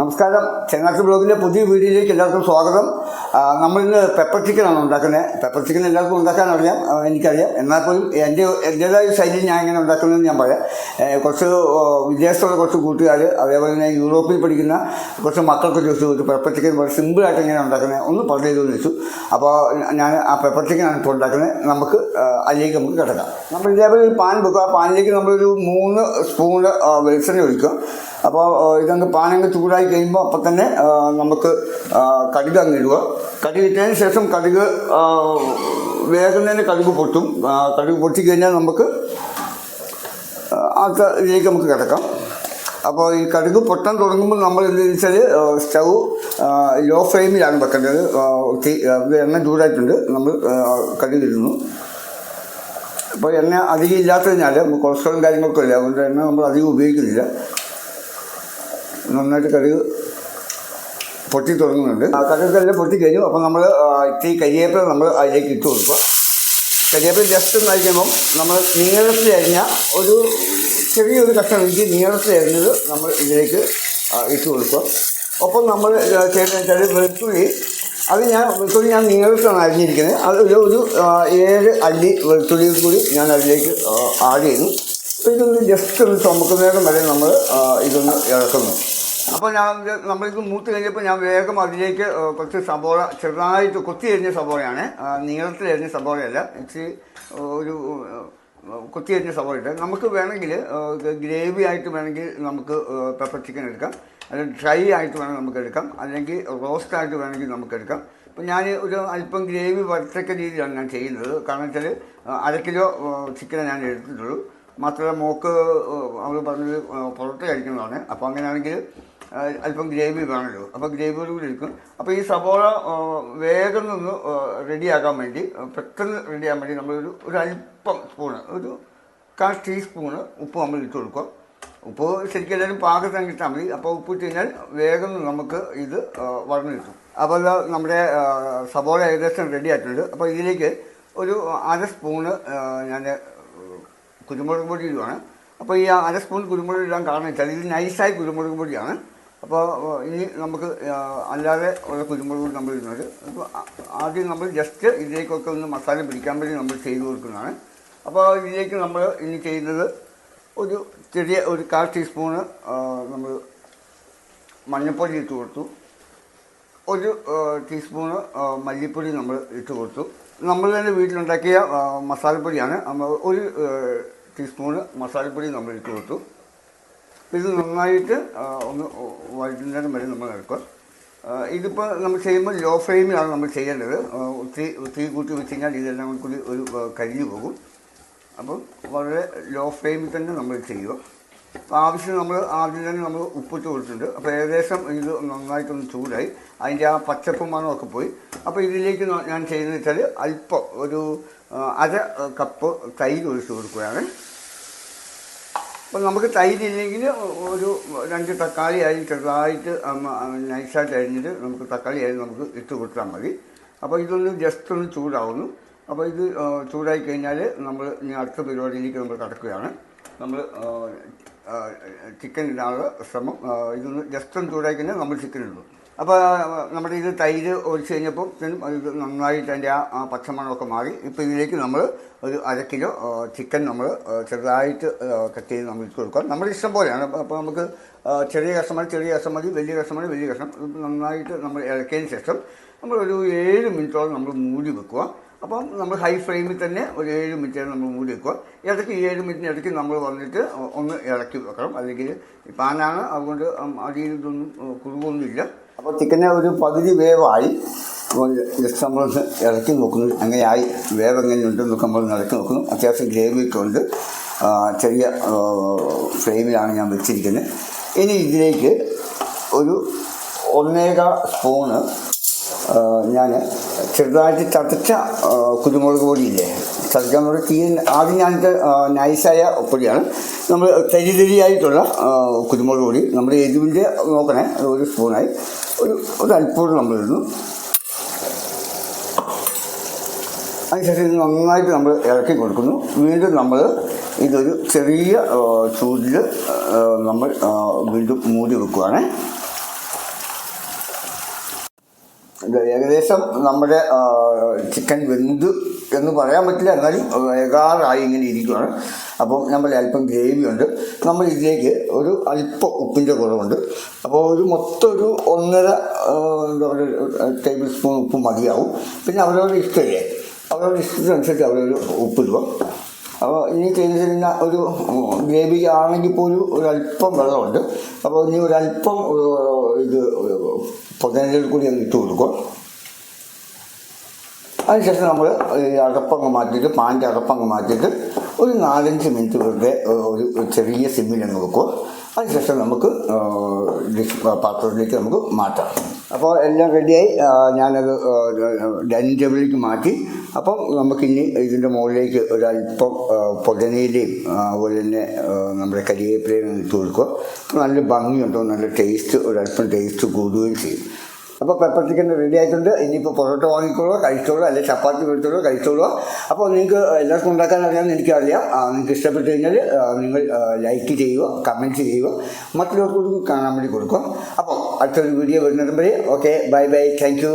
നമസ്കാരം. ചെങ്ങാട്ട് ബ്ലോഗിന്റെ പുതിയ വീഡിയോയിലേക്ക് എല്ലാവർക്കും സ്വാഗതം. നമ്മളിന്ന് പെപ്പർ ചിക്കനാണ് ഉണ്ടാക്കുന്നത്. പെപ്പർ ചിക്കൻ എല്ലാവർക്കും ഉണ്ടാക്കാൻ അറിയാം എനിക്കറിയാം. എന്നാൽ പോലും എന്റെ എന്റേതായ ശൈലി ഞാൻ എങ്ങനെ ഉണ്ടാക്കുന്നതെന്ന് ഞാൻ പറയാം. കുറച്ച് വിദേശത്തുള്ള കുറച്ച് കൂട്ടുകാർ അതേപോലെ തന്നെ യൂറോപ്പിൽ പഠിക്കുന്ന കുറച്ച് മക്കൾക്ക് ചോദിച്ചു കൊടുത്തു പെപ്പർ ചിക്കൻ വളരെ സിമ്പിളായിട്ട് എങ്ങനെ ഉണ്ടാക്കുന്നത് ഒന്ന് പറഞ്ഞു തരുമെന്ന് ചോദിച്ചു. അപ്പോൾ ഞാൻ ആ പെപ്പർ ചിക്കനാണ് ഇപ്പോൾ ഉണ്ടാക്കുന്നത് നമുക്ക് അതിലേക്ക് നമുക്ക് കിടക്കാം. നമ്മൾ ഇതേപോലെ ഒരു പാൻ വെക്കുക. ആ പാനിലേക്ക് നമ്മളൊരു മൂന്ന് സ്പൂണ് വെളിച്ചെണ്ണ ഒഴിക്കുക. അപ്പോൾ ഇതങ്ങ് പാനങ്ങ് ചൂടായി കഴിയുമ്പോൾ അപ്പം തന്നെ നമുക്ക് കടുക് അങ്ങ് ഇടുക. കടുക് ഇട്ടതിന് ശേഷം കടുക് വേഗം കടുക് പൊട്ടും. കടുക് പൊട്ടി കഴിഞ്ഞാൽ നമുക്ക് അടുത്ത ഇതിലേക്ക് നമുക്ക് കിടക്കാം. അപ്പോൾ ഈ കടുക് പൊട്ടാൻ തുടങ്ങുമ്പോൾ നമ്മൾ എന്താണെന്ന് വെച്ചാൽ സ്റ്റൗ ലോ ഫ്ലെയിമിലാണ് വെക്കേണ്ടത്. എണ്ണ ചൂടായിട്ടുണ്ട്. നമ്മൾ കടുക് ഇടുന്നു. അപ്പോൾ എണ്ണ അധികം ഇല്ലാത്തതിനാൽ കൊളസ്ട്രോളും കാര്യങ്ങളൊക്കെ ഇല്ല. അതുകൊണ്ട് എണ്ണ നമ്മൾ അധികം ഉപയോഗിക്കുന്നില്ല. നന്നായിട്ട് കടുക് പൊട്ടി തുടങ്ങുന്നുണ്ട്. കടുകെല്ലാം പൊട്ടി കഴിഞ്ഞു. അപ്പോൾ നമ്മൾ ഇത്തിരി കരിയേപ്പില നമ്മൾ അതിലേക്ക് ഇട്ട് കൊടുക്കുക. കരിയേപ്പില ജസ്റ്റ് ഒന്ന് അരിക്കുമ്പം നമ്മൾ നീളത്തിൽ അരിഞ്ഞ ഒരു ചെറിയൊരു കഷ്ണം ഇഞ്ചി നീളത്തിൽ അരിഞ്ഞത് നമ്മൾ ഇതിലേക്ക് ഇട്ട് കൊടുക്കുക. ഒപ്പം നമ്മൾ വെച്ചാൽ വെളുത്തുള്ളി അത് ഞാൻ വെളുത്തുള്ളി ഞാൻ നീളത്തിലാണ് അരിഞ്ഞിരിക്കുന്നത്. അത് ഒരു ഏഴ് അല്ലി വെളുത്തുള്ളിയും കൂടി ഞാൻ അതിലേക്ക് ആഡ് ചെയ്യുന്നു. ഇതൊന്ന് ജസ്റ്റ് ഒന്ന് ചുമക്കുന്നതിനും വരെ നമ്മൾ ഇതൊന്ന് ഇറക്കുന്നു അപ്പോൾ ഞാൻ നമ്മളിത് മൂത്ത് കഴിഞ്ഞപ്പോൾ ഞാൻ വേഗം അതിലേക്ക് കുറച്ച് സബോള ചെറുതായിട്ട് കൊത്തി എരിഞ്ഞ സബോളയാണ്. നീളത്തിൽ എരിഞ്ഞ സബോളയല്ല. ഇച്ചിരി ഒരു കൊത്തി എരിഞ്ഞ സബോള നമുക്ക് വേണമെങ്കിൽ ഗ്രേവി ആയിട്ട് വേണമെങ്കിൽ നമുക്ക് പെപ്പർ ചിക്കൻ എടുക്കാം. അല്ലെങ്കിൽ ഡ്രൈ ആയിട്ട് വേണമെങ്കിൽ നമുക്ക് എടുക്കാം. അല്ലെങ്കിൽ റോസ്റ്റ് ആയിട്ട് വേണമെങ്കിൽ നമുക്ക് എടുക്കാം. അപ്പോൾ ഞാൻ ഒരു അല്പം ഗ്രേവി വരത്തക്ക രീതിയിലാണ് ഞാൻ ചെയ്യുന്നത്. കാരണം വെച്ചാൽ അര കിലോ ചിക്കനെ ഞാൻ എടുത്തിട്ടുള്ളൂ. മാത്രമല്ല മോക്ക് അവൾ പറഞ്ഞത് പൊറോട്ട കഴിക്കുന്നതാണ്. അപ്പോൾ അങ്ങനെയാണെങ്കിൽ അല്പം ഗ്രേവി വേണമല്ലോ അപ്പോൾ ഗ്രേവിയോട് കൂടി എടുക്കും. അപ്പോൾ ഈ സബോള വേഗം നിന്ന് റെഡിയാക്കാൻ വേണ്ടി പെട്ടെന്ന് റെഡിയാകാൻ വേണ്ടി നമ്മളൊരു ഒരു അല്പം സ്പൂണ് ഒരു കാൽ ടീസ്പൂണ് ഉപ്പ് നമ്മൾ ഇട്ട് കൊടുക്കുക ഉപ്പ് ശരിക്കും എല്ലാവരും പാകത്തിന് ഇട്ടാൽ മതി. അപ്പോൾ ഉപ്പ് ഇട്ട് കഴിഞ്ഞാൽ വേഗം നമുക്ക് ഇത് വളർന്നു കിട്ടും. അപ്പോൾ നമ്മുടെ സബോള ഏകദേശം റെഡി ആയിട്ടുണ്ട്. അപ്പോൾ ഇതിലേക്ക് ഒരു അര സ്പൂണ് ഞാൻ കുരുമുളക് പൊടി ഇടുവാണ് അപ്പോൾ ഈ അര സ്പൂൺ കുരുമുളക് ഇടാൻ കാരണം വെച്ചാൽ ഇത് നൈസായ കുരുമുളക് പൊടിയാണ്. അപ്പോൾ ഇനി നമുക്ക് അല്ലാതെ ഉള്ള കുരുമുളക് നമ്മൾ ഇടുന്നത്. അപ്പോൾ ആദ്യം നമ്മൾ ജസ്റ്റ് ഇതിലേക്കൊക്കെ ഒന്ന് മസാല പിടിക്കാൻ വേണ്ടി നമ്മൾ ചെയ്തു കൊടുക്കുന്നതാണ്. അപ്പോൾ ഇതിലേക്ക് നമ്മൾ ഇനി ചെയ്യുന്നത് ഒരു ചെറിയ ഒരു കാൽ ടീസ്പൂണ് നമ്മൾ മഞ്ഞൾപ്പൊടി ഇട്ട് കൊടുത്തു. ഒരു ടീസ്പൂണ് മല്ലിപ്പൊടി നമ്മൾ ഇട്ട് കൊടുത്തു. നമ്മൾ തന്നെ വീട്ടിലുണ്ടാക്കിയ മസാലപ്പൊടിയാണ്. ഒരു ടീസ്പൂണ് മസാലപ്പൊടി നമ്മൾ ഇട്ട് കൊടുത്തു. ഇത് നന്നായിട്ട് ഒന്ന് വൈകുന്നേരം വരെ നമ്മൾ എടുക്കാം ഇതിപ്പോൾ നമ്മൾ ചെയ്യുമ്പോൾ ലോ ഫ്ലെയിമിലാണ് നമ്മൾ ചെയ്യേണ്ടത്. ഒത്തിരി ഒത്തിരി കൂട്ടി വെച്ച് കഴിഞ്ഞാൽ ഇതെല്ലാം കൂടി ഒരു കരിഞ്ഞു പോകും. അപ്പം വളരെ ലോ ഫ്ലെയിമിൽ തന്നെ നമ്മൾ ചെയ്യുക. അപ്പോൾ ആവശ്യം നമ്മൾ ആദ്യം തന്നെ നമ്മൾ ഉപ്പിട്ട് കൊടുത്തിട്ടുണ്ട്. അപ്പോൾ ഏകദേശം ഇത് നന്നായിട്ടൊന്ന് ചൂടായി. അതിന്റെ ആ പച്ചപ്പ് മണമൊക്കെ പോയി. അപ്പോൾ ഇതിലേക്ക് ഞാൻ ചെയ്യുന്നത് വെച്ചാൽ അല്പം ഒരു അര കപ്പ് തൈര് ഒഴിച്ച് കൊടുക്കുകയാണ്. അപ്പം നമുക്ക് തൈര് ഇല്ലെങ്കിൽ ഒരു രണ്ട് തക്കാളി അരി ചെറുതായിട്ട് നൈസായിട്ട് അരിഞ്ഞിട്ട് നമുക്ക് തക്കാളി അരി നമുക്ക് ഇട്ട് കൊടുത്താൽ മതി. അപ്പോൾ ഇതൊന്ന് ജസ്റ്റ് ഒന്ന് ചൂടാവുന്നു. അപ്പോൾ ഇത് ചൂടായി കഴിഞ്ഞാൽ നമ്മൾ ഇനി അടുത്ത പരിപാടിയിലേക്ക് നമ്മൾ കടക്കുകയാണ്. നമ്മൾ ചിക്കൻ ഇടാനുള്ള ശ്രമം ഇതൊന്ന് ജസ്റ്റ് ഒന്ന് ചൂടായി കഴിഞ്ഞാൽ നമ്മൾ ചിക്കൻ ഇടുന്നു. അപ്പോൾ നമ്മുടെ ഇത് തൈര് ഒഴിച്ച് കഴിഞ്ഞപ്പോൾ ഇത് നന്നായിട്ട് അതിന്റെ ആ പച്ചമണമൊക്കെ മാറി. ഇപ്പോൾ ഇതിലേക്ക് നമ്മൾ ഒരു അര കിലോ ചിക്കൻ നമ്മൾ ചെറുതായിട്ട് കട്ട് ചെയ്ത് നമ്മൾ ഇട്ട് കൊടുക്കാം. നമ്മുടെ ഇഷ്ടം പോലെയാണ്. അപ്പോൾ നമുക്ക് ചെറിയ കഷ്ണം മതി ചെറിയ കഷ്ണം മതി വലിയ കഷ്ണം മതി വലിയ കഷ്ണം. നന്നായിട്ട് നമ്മൾ ഇളക്കിയതിന് ശേഷം നമ്മൾ ഒരു ഏഴ് മിനിറ്റോളം നമ്മൾ മൂടി വെക്കുക. അപ്പം നമ്മൾ ഹൈ ഫ്ലെയിമിൽ തന്നെ ഒരു ഏഴ് മിനിറ്റ് നമ്മൾ മൂടി വെക്കുക. ഇടയ്ക്ക് ഈ ഏഴ് മിനിറ്റിന് ഇടയ്ക്ക് നമ്മൾ വന്നിട്ട് ഒന്ന് ഇളക്കി വെക്കണം. അല്ലെങ്കിൽ പാനാണ് അതുകൊണ്ട് അടിയിൽ ഇതൊന്നും കുറുകൊന്നുമില്ല. അപ്പോൾ ചിക്കനെ ഒരു പകുതി വേവായി. ജസ്റ്റ് നമ്മളൊന്ന് ഇറക്കി നോക്കുന്നു. അങ്ങനെയായി. വേവ് എങ്ങനെയുണ്ടെന്നൊക്കെ നമ്മൾ ഇറക്കി നോക്കുന്നു. അത്യാവശ്യം ഗ്രേവിയൊക്കെ ഉണ്ട്. ചെറിയ ഫ്ലെയിമിലാണ് ഞാൻ വെച്ചിരിക്കുന്നത് ഇനി ഇതിലേക്ക് ഒരു ഒന്നേക സ്പൂണ് ഞാൻ ചെറുതായിട്ട് ചതച്ച കുരുമുളക് പൊടിയില്ലേ? ചതക്കാൻ പറഞ്ഞാൽ തീ ആദ്യം ഞാനിട്ട് നൈസായ പൊടിയാണ്. നമ്മൾ തരി തരിയായിട്ടുള്ള കുരുമുളക് പൊടി. നമ്മൾ എരിവിന്റെ നോക്കണേ ഒരു സ്പൂണായി. ഒരു നമ്മൾ ഇടുന്നു അതിനുശേഷം നന്നായിട്ട് നമ്മൾ ഇറക്കി കൊടുക്കുന്നു. വീണ്ടും നമ്മൾ ഇതൊരു ചെറിയ ചൂടിൽ നമ്മൾ വീണ്ടും മൂടി ഇത് ഏകദേശം നമ്മുടെ ചിക്കൻ വെന്ത് എന്ന് പറയാൻ പറ്റില്ല. എന്നാലും ഏകാറായി ഇങ്ങനെ ഇരിക്കുകയാണ് അപ്പം നമ്മൾ അല്പം ഗ്രേവി ഉണ്ട്. നമ്മൾ ഇതിലേക്ക് ഒരു അല്പം ഉപ്പിന്റെ കുറവുണ്ട്. അപ്പോൾ ഒരു മൊത്തം ഒരു ഒന്നര എന്താ പറയുക ടേബിൾ സ്പൂൺ ഉപ്പ് മതിയാവും. പിന്നെ അവരവരുടെ ഇഷ്ടമില്ലേ? അവരവരുടെ ഇഷ്ടത്തിനനുസരിച്ച് അവരൊരു ഉപ്പിടുക. അപ്പോൾ ഇനി ചെയ്തിരുന്ന ഒരു ഗ്രേവി ആണെങ്കിൽ പോലും ഒരല്പം വെള്ളമുണ്ട്. അപ്പോൾ ഇനി ഒരല്പം ഇത് പൊതനയിൽ കൂടി അത് ഇട്ട് കൊടുക്കും. അതിനുശേഷം നമ്മൾ അടപ്പങ്ങ് മാറ്റിയിട്ട് പാന്റെ അടപ്പങ്ങ് മാറ്റിയിട്ട് ഒരു നാലഞ്ച് മിനിറ്റ് വെറുതെ ഒരു ചെറിയ സിമ്മിൽ അങ്ങ് വെക്കുക അതിനുശേഷം നമുക്ക് പാത്രത്തിലേക്ക് നമുക്ക് മാറ്റാം. അപ്പോൾ എല്ലാം റെഡിയായി. ഞാനത് ഡൈനിങ് ടേബിളിലേക്ക് മാറ്റി. അപ്പം നമുക്കിനി ഇതിന്റെ മുകളിലേക്ക് ഒരല്പം പുതനയിലയും അതുപോലെ തന്നെ നമ്മുടെ കരിവേപ്പിലയും ഇട്ട് അപ്പോൾ നല്ല ഭംഗിയുണ്ടോ. നല്ല ടേസ്റ്റ് ഒരല്പം ടേസ്റ്റ് കൂടുകയും ചെയ്യും. അപ്പോൾ പെപ്പർ ചിക്കൻ റെഡി ആയിട്ടുണ്ട്. ഇനിയിപ്പോൾ പൊറോട്ട വാങ്ങിക്കോളൂ കഴിച്ചോളൂ അല്ലെങ്കിൽ ചപ്പാത്തി കൊടുത്തോളൂ കഴിച്ചോളൂ. അപ്പോൾ നിങ്ങൾക്ക് എല്ലാവർക്കും ഉണ്ടാക്കാൻ അറിയാമെന്ന് എനിക്കറിയാം. നിങ്ങൾക്ക് ഇഷ്ടപ്പെട്ട് കഴിഞ്ഞാൽ നിങ്ങൾ ലൈക്ക് ചെയ്യുക കമന്റ് ചെയ്യുക. മറ്റുള്ളവർക്കും കാണാൻ വേണ്ടി കൊടുക്കും. അപ്പോൾ അടുത്തൊരു വീഡിയോ വരുന്നതും വരെ ഓക്കെ ബൈ ബൈ താങ്ക്